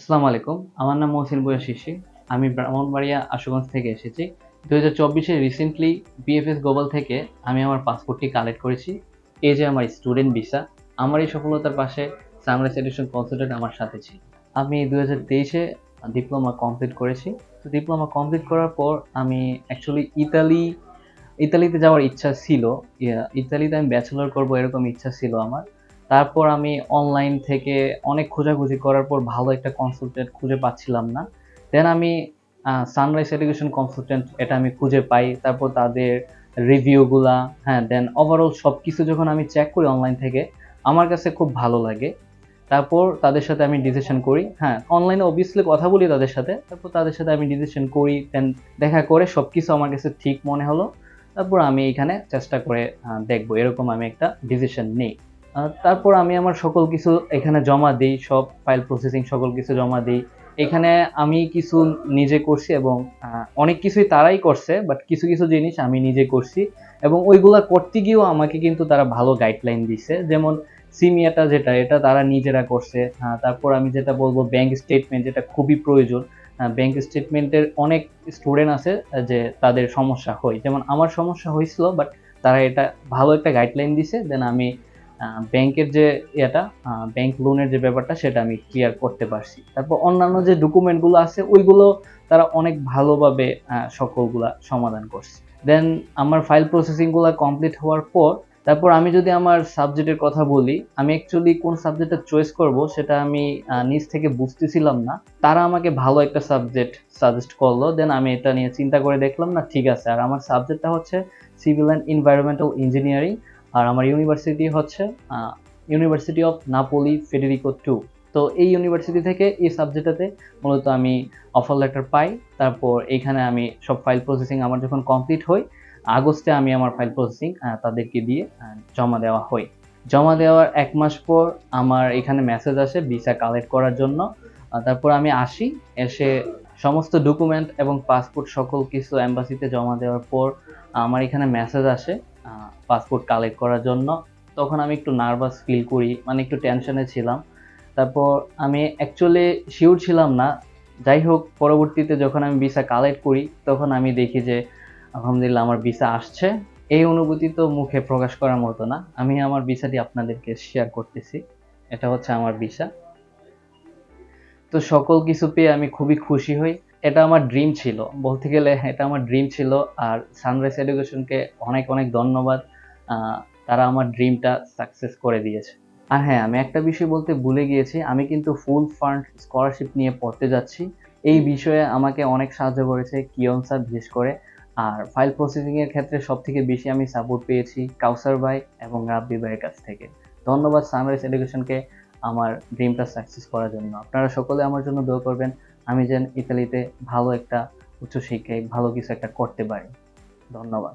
আসসালামু আলাইকুম। আমার নাম মহসিন বয়া শিশি আমি ব্রাহ্মণবাড়িয়া আশুগঞ্জ থেকে এসেছি। দু হাজার চব্বিশে রিসেন্টলি বিএফএস গ্লোবাল থেকে আমি আমার পাসপোর্টটি কালেক্ট করেছি। এই যে আমার স্টুডেন্ট ভিসা আমার এই সফলতার পাশে সানরাইজ এডুকেশন কনসালটেন্ট আমার সাথে ছিল। আমি দু হাজার তেইশে ডিপ্লোমা কমপ্লিট করেছি। তো ডিপ্লোমা কমপ্লিট করার পর আমি অ্যাকচুয়ালি ইতালি ইতালিতে যাওয়ার ইচ্ছা ছিল। ইতালিতে আমি ব্যাচেলর করব এরকম ইচ্ছা ছিল আমার। তারপর আমি অনলাইন থেকে অনেক খোঁজাখুঁজি করার পর ভালো একটা কনসালটেন্ট খুঁজে পাচ্ছিলাম না। দেন আমি সানরাইজ এডুকেশন কনসালটেন্ট এটা আমি খুঁজে পাই, তারপর তাদের রিভিউগুলা হ্যাঁ দেন ওভারঅল সব কিছু যখন আমি চেক করি অনলাইন থেকে, আমার কাছে খুব ভালো লাগে। তারপর তাদের সাথে আমি ডিসিশন করি হ্যাঁ অনলাইনে অবভিয়াসলি কথা বলি তাদের সাথে, তারপর তাদের সাথে আমি ডিসিশন করি দেন দেখা করে সব কিছু আমার কাছে ঠিক মনে হলো, তারপর আমি এখানে চেষ্টা করে দেখব। এরকম আমি একটা ডিসিশন নিই। তারপর আমি আমার সকল কিছু এখানে জমা দিই সব ফাইল প্রসেসিং সকল কিছু জমা দিই। এখানে আমি কিছু নিজে করছি এবং অনেক কিছুই তারাই করছে বাট কিছু কিছু জিনিস আমি নিজে করছি এবং ওইগুলা করতে গিয়েও আমাকে কিন্তু তারা ভালো গাইডলাইন দিছে। যেমন সিমিয়াটা যেটা এটা তারা নিজেরা করছে হ্যাঁ, তারপর আমি যেটা বলব ব্যাংক স্টেটমেন্ট যেটা খুবই প্রয়োজন। ব্যাংক স্টেটমেন্টের অনেক স্টুডেন্ট আছে যে তাদের সমস্যা হয়। যেমন আমার সমস্যা হয়েছিল বাট তারা এটা ভালো একটা গাইডলাইন দিছে দেন আমি ব্যাংকের যে ইয়েটা ব্যাংক লোনের যে ব্যাপারটা, সেটা আমি ক্লিয়ার করতে পারছি। তারপর অন্যান্য যে ডকুমেন্টগুলো আছে, ওইগুলো তারা অনেক ভালোভাবে সকলগুলা সমাধান করছে। দেন আমার ফাইল প্রসেসিংগুলো কমপ্লিট হওয়ার পর, তারপর আমি যদি আমার সাবজেক্টের কথা বলি, আমি অ্যাকচুয়ালি কোন সাবজেক্টটা চয়েস করব, সেটা আমি নিজ থেকে বুঝতেছিলাম না। তারা আমাকে ভালো একটা সাবজেক্ট সাজেস্ট করল দেন আমি এটা নিয়ে চিন্তা করে দেখলাম, না, ঠিক আছে। আর আমার সাবজেক্টটা হচ্ছে সিভিল অ্যান্ড এনভায়রনমেন্টাল ইঞ্জিনিয়ারিং আর আমার ইউনিভার্সিটি হচ্ছে university of Napoli Federico two তো এই ইউনিভার্সিটি থেকে এই সাবজেক্টটাতে মূলত আমি অফার লেটার পাই। তারপর এইখানে আমি সব ফাইল প্রসেসিং আমার যখন কমপ্লিট হই, আগস্টে আমি আমার ফাইল প্রসেসিং তাদেরকে দিয়ে জমা দেওয়া হয়। জমা দেওয়ার এক মাস পর আমার এখানে মেসেজ আসে ভিসা কালেক্ট করার জন্য। তারপর আমি আসি, এসে সমস্ত ডকুমেন্ট এবং পাসপোর্ট সকল কিছু অ্যাম্বাসিতে জমা দেওয়ার পর আমার এখানে মেসেজ আসে। পাসপোর্ট কালেক্ট করার জন্য। তখন আমি একটু নার্ভাস ফিল করি মানে একটু টেনশনে ছিলাম। তারপর আমি অ্যাকচুয়ালি শিওর ছিলাম না। যাই হোক, পরবর্তীতে যখন আমি ভিসা কালেক্ট করি, তখন আমি দেখি যে, আলহামদুলিল্লাহ আমার ভিসা আসছে। এই অনুভূতি তো মুখে প্রকাশ করার মতো না। আমি আমার ভিসাটি আপনাদেরকে শেয়ার করতেছি। এটা হচ্ছে আমার ভিসা তো সকল কিছু পেয়ে আমি খুবই খুশি হই। এটা আমার ড্রিম ছিল। বলতে গেলে এটা আমার ড্রিম ছিল আর সানরাইজ এডুকেশনকে অনেক অনেক ধন্যবাদ তারা আমার ড্রিমটা সাকসেস করে দিয়েছে। আর হ্যাঁ আমি একটা বিষয় বলতে ভুলে গিয়েছি, আমি কিন্তু ফুল ফান্ড স্কলারশিপ নিয়ে পড়তে যাচ্ছি। এই বিষয়ে আমাকে অনেক সাহায্য করেছে কিয়ন স্যার বিশেষ করে। আর ফাইল প্রসেসিং এর ক্ষেত্রে সব থেকে বেশি আমি সাপোর্ট পেয়েছি কাউসার ভাই এবং রাব্বি ভাইয়ের কাছ থেকে। ধন্যবাদ সানরাইজ এডুকেশনকে আমার ড্রিমটা সাকসেস করার জন্য। আপনারা সকলে আমার জন্য দোয়া করবেন, আমি যেন ইতালিতে ভালো একটা উচ্চশিক্ষায় ভালো কিছু একটা করতে পারি। ধন্যবাদ।